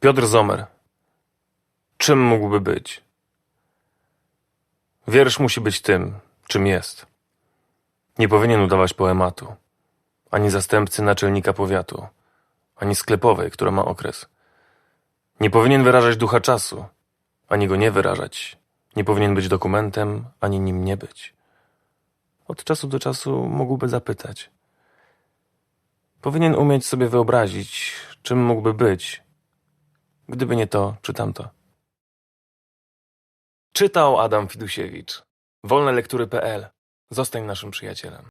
Piotr Zomer. Czym mógłby być? Wiersz musi być tym, czym jest. Nie powinien udawać poematu, ani zastępcy naczelnika powiatu, ani sklepowej, która ma okres. Nie powinien wyrażać ducha czasu, ani go nie wyrażać. Nie powinien być dokumentem, ani nim nie być. Od czasu do czasu mógłby zapytać. Powinien umieć sobie wyobrazić, czym mógłby być, gdyby nie to czy tamto. Czytał Adam Fidusiewicz. Wolnelektury.pl. Zostań naszym przyjacielem.